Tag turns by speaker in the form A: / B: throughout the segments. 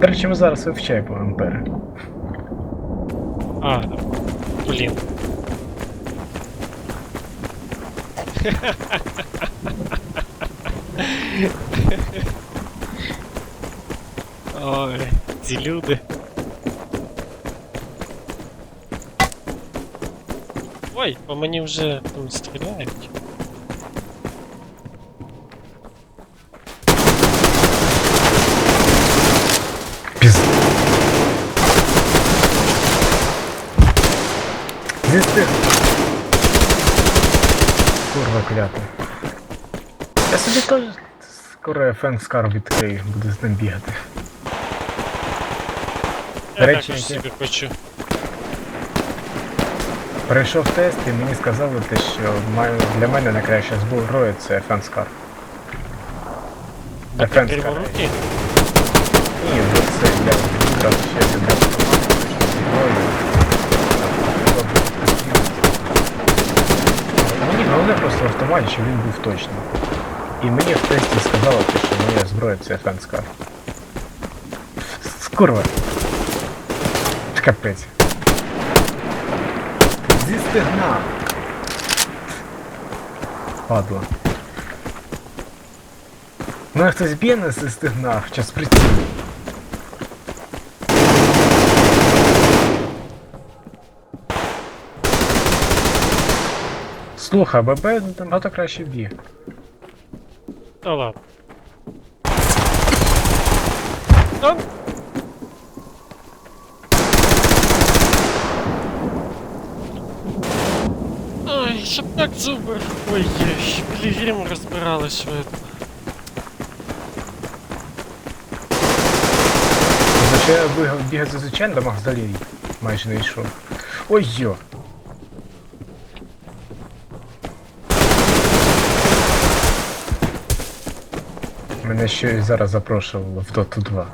A: До речі, ми зараз вивчаємо ампери.
B: А, блін. Ой, ці люди. Ой, по мені вже там стріляють.
A: Зістиг. Курва клята. Я собі теж скоро фенскар відкрию, буду з ним бігати.
B: Я
A: До речі,
B: також собі хочу.
A: Пройшов тест і мені сказали, те, що маю- для мене найкраща зброя це фенскар.
B: А
A: Фенскар. Ні, ну це для якраз ще для головне просто в автоматі, щоб він був точний. І мені в тесті сказали, те, що моя зброя це фенскар. Скурва. Капець. Зі стегна. Падла. Ну хтось б'є на зі стегна, час приціл. Слухай, ББ набагато краще б'є.
B: Та ладно. Та... Ой, щоб так зубр. Ой, є, пілігрим розбирали швидко.
A: Значить я бігав бігати зазвичай до Магдалії. Майже не йшов. Ой Мене ще й зараз запрошувало в Доту 2.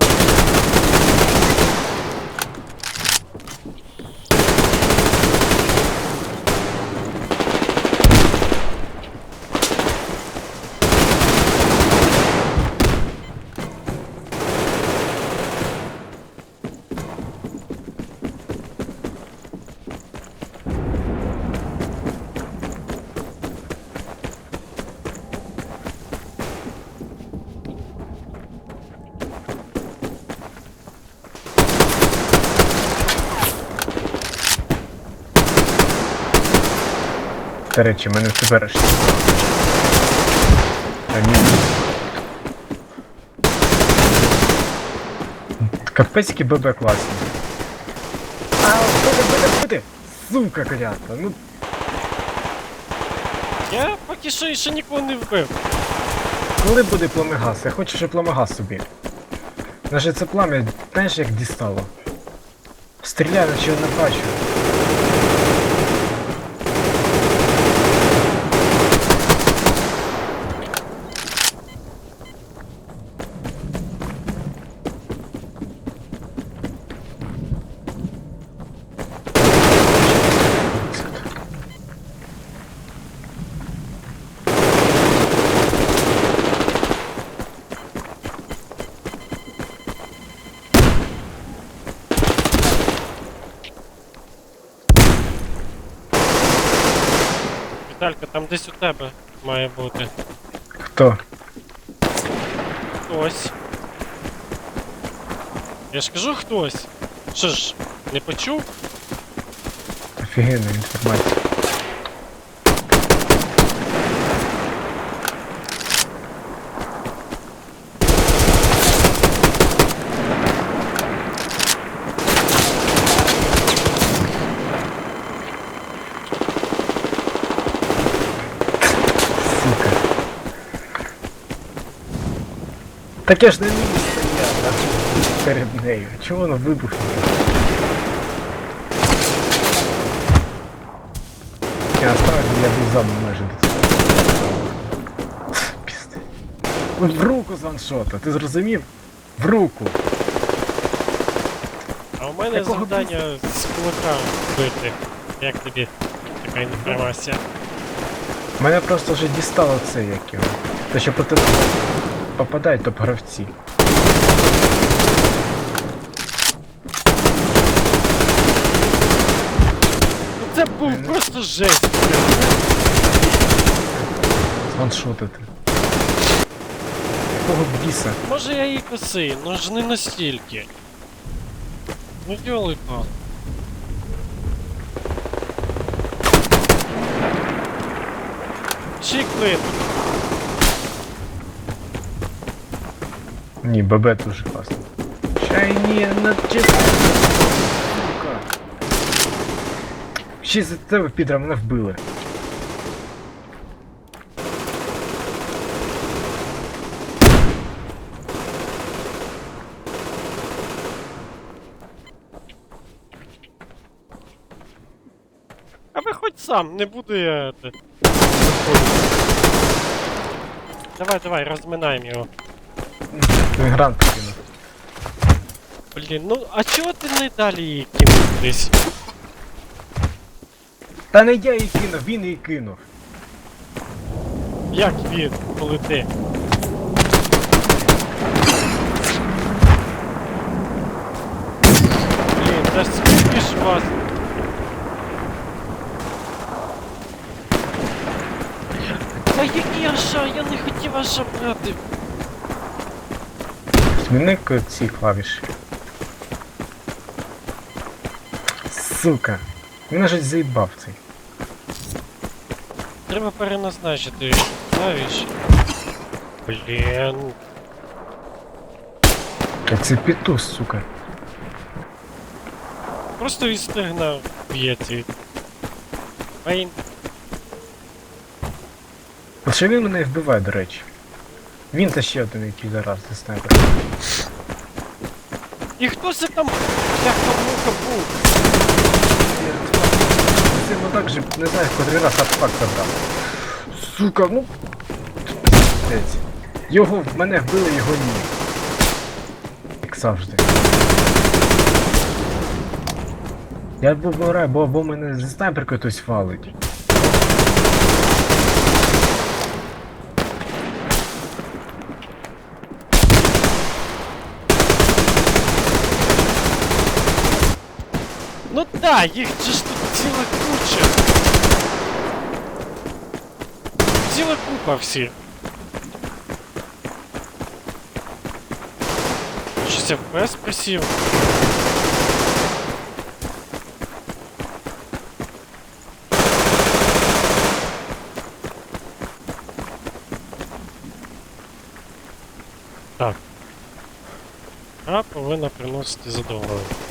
A: До речі, в мене теперішній. А ні. Капець ББ класні. А, буде, буде, буде! Сука клята, ну
B: Я поки що ще нікого не вбив.
A: коли буде пламегас? Я хочу ще пламегас собі. Наже це плам'я, знаєш як дістало? Стріляю, наче не бачу.
B: Віталька, там десь у тебе має бути.
A: Хто?
B: Хтось. Я ж кажу хтось. Що ж, не почув?
A: Офігенна інформація. Сука. Так я ж на ній стояв, а перед нею. Чого воно вибухнуло? Я насправді я був зам майже до цього. Пізди. В руку з ваншота, ти зрозумів? В руку.
B: А у мене
A: Якого
B: завдання з кулака бити. Як тобі така інформація?
A: Мене просто вже дістало це як його. Те, що по попадай топ гравці.
B: Це був просто жесть.
A: Ваншотити. Якого біса?
B: Може я і коси, але ну ж не настільки. Ну дьолий пал. Чікли.
A: Ні, ББ дуже класно. Чай ні, на чесно. Сука. Ще за тебе підра мене вбили.
B: А ви хоч сам, не буду я. Це... Давай, давай, розминаємо його.
A: Він грант покинув.
B: Блін, ну а чого ти не далі її кинув десь?
A: Та не я її кинув, він її кинув.
B: Як він, коли ти? Блін, та ж скільки ж вас? Та який аша, я не хотів аша брати.
A: Зміни ці клавіші. Сука. Він аж заїбав цей.
B: Треба переназначити клавіші. Блін.
A: Як це пітус, сука.
B: Просто відстигнав б'ється. Ай,
A: А що він мене вбиває, до речі? Він та ще один який зараз не снайпер.
B: І хто це там як там муха був?
A: Це ну так же, не знаю, в котрий раз артефакт забрав. Сука, ну. Пиздець. Його в мене вбили, його ні. Як завжди. Я або вмираю, бо або мене зі снайперкою хтось валить.
B: Ну да, їх же ж тут ціла куча. Ціла купа всіх. Щось FPS просів. Так. Гра повинна приносити задоволення.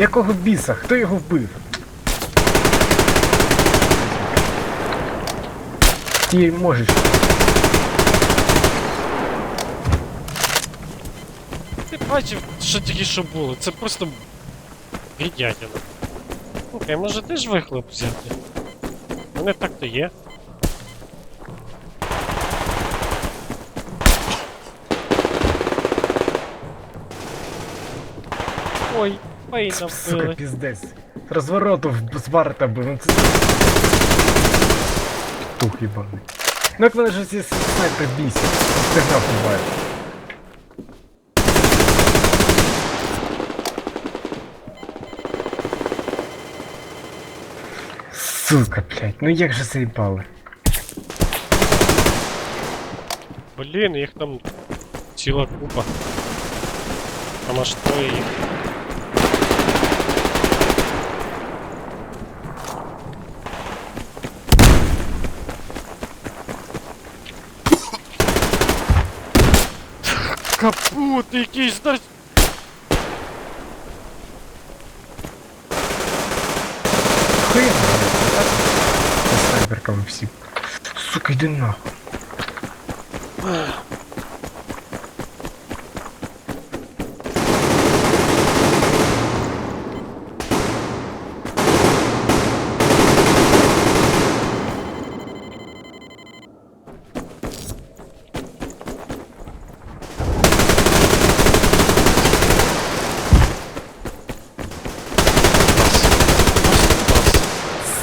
A: Якого біса? Хто його вбив? Ти можеш.
B: Ти бачив, що тільки що було? Це просто грідятина. Окей, може теж вихлоп взяти? Мене так то є. Ой, Пейна
A: Сука,
B: вбили.
A: піздець. Розвороту в- з барта бив. Ну це. Тух їбаний. Ну як мене ж ці снайпер бісять. Стигнав буває. Сука, блядь, ну як же заїбали.
B: Блін, їх там ціла купа. Там аж троє їх. Капут якийсь да...
A: Хуя, снайперками всі. Сука, йди нахуй.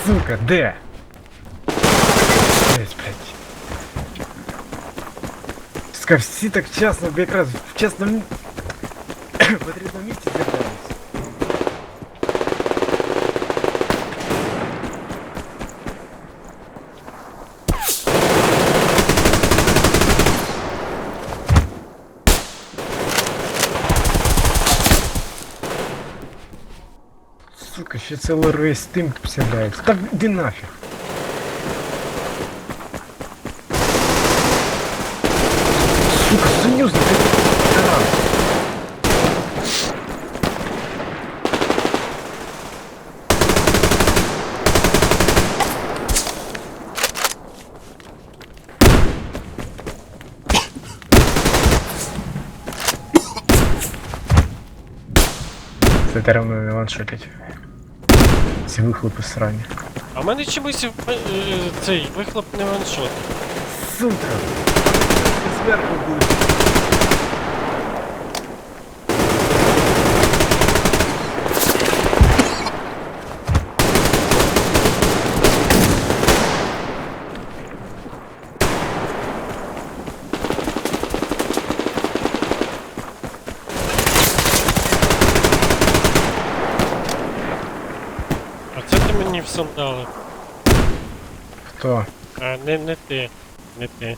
A: Сука, де? Блять, блять. Сука, всі так вчасно, якраз в чесному потрібному місці з'являлись. ще цілий рейс тим з'являється. Так іди нафіг. Сука, союзник, ти тарас. Це терміно не ваншотить. Ці вихлопи срані.
B: А в мене чомусь в- е, цей вихлоп не ваншот.
A: Сука! Зверху буде.
B: А ти.
A: Хто?
B: А не, не ти. Не ти.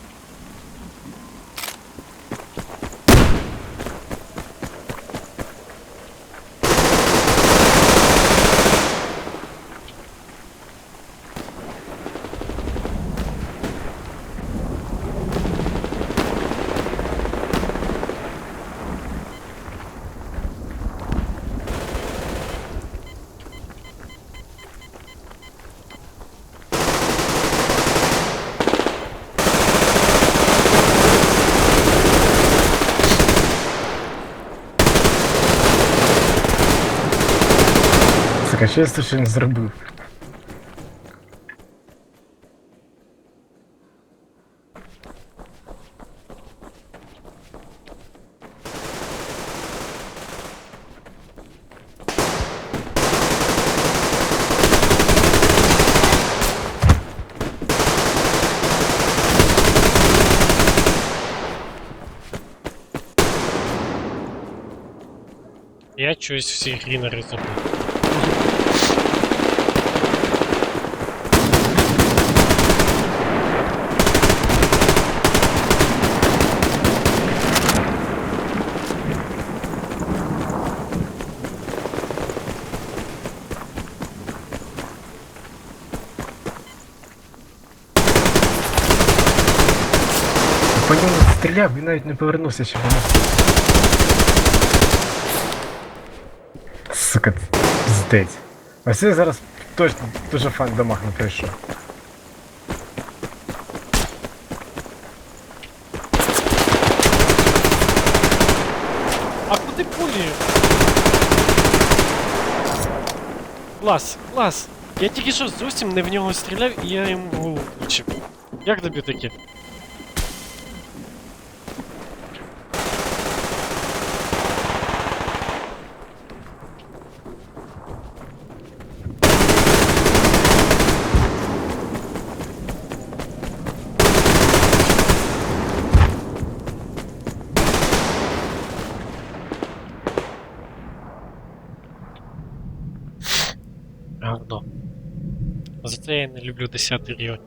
A: Чесно, що не зробив.
B: Я чогось всі грінери забув.
A: Стріляв, він навіть не повернувся, щоб воно. Сука, піздець. Ось я зараз точно дуже фан дамаг не прийшов.
B: А куди пулі? Клас, клас. Я тільки що зовсім не в нього стріляв і я йому в голову влучив. Як тобі таке? Гарно. За це я люблю 10 район.